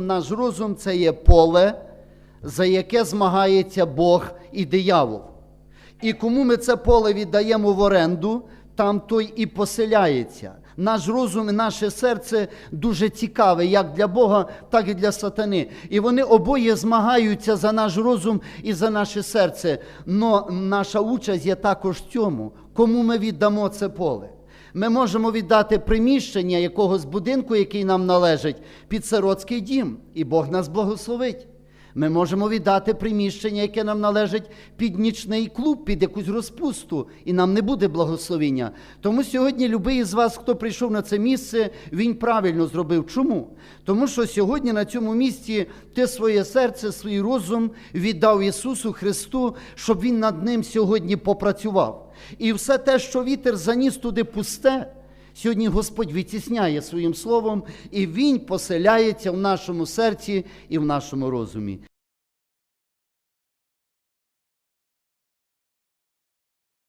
Наш розум це є поле, за яке змагається Бог і диявол. І кому ми це поле віддаємо в оренду, там той і поселяється. Наш розум і наше серце дуже цікаве як для Бога, так і для сатани. І вони обоє змагаються за наш розум і за наше серце. Но наша участь є також в цьому, кому ми віддамо це поле. Ми можемо віддати приміщення якогось будинку, який нам належить, під сиротський дім, і Бог нас благословить. Ми можемо віддати приміщення, яке нам належить під нічний клуб, під якусь розпусту, і нам не буде благословення. Тому сьогодні любий із вас, хто прийшов на це місце, він правильно зробив. Чому? Тому що сьогодні на цьому місці ти своє серце, свій розум віддав Ісусу Христу, щоб Він над ним сьогодні попрацював. І все те, що вітер заніс туди пусте, Сьогодні Господь відтісняє своїм словом, і Він поселяється в нашому серці і в нашому розумі.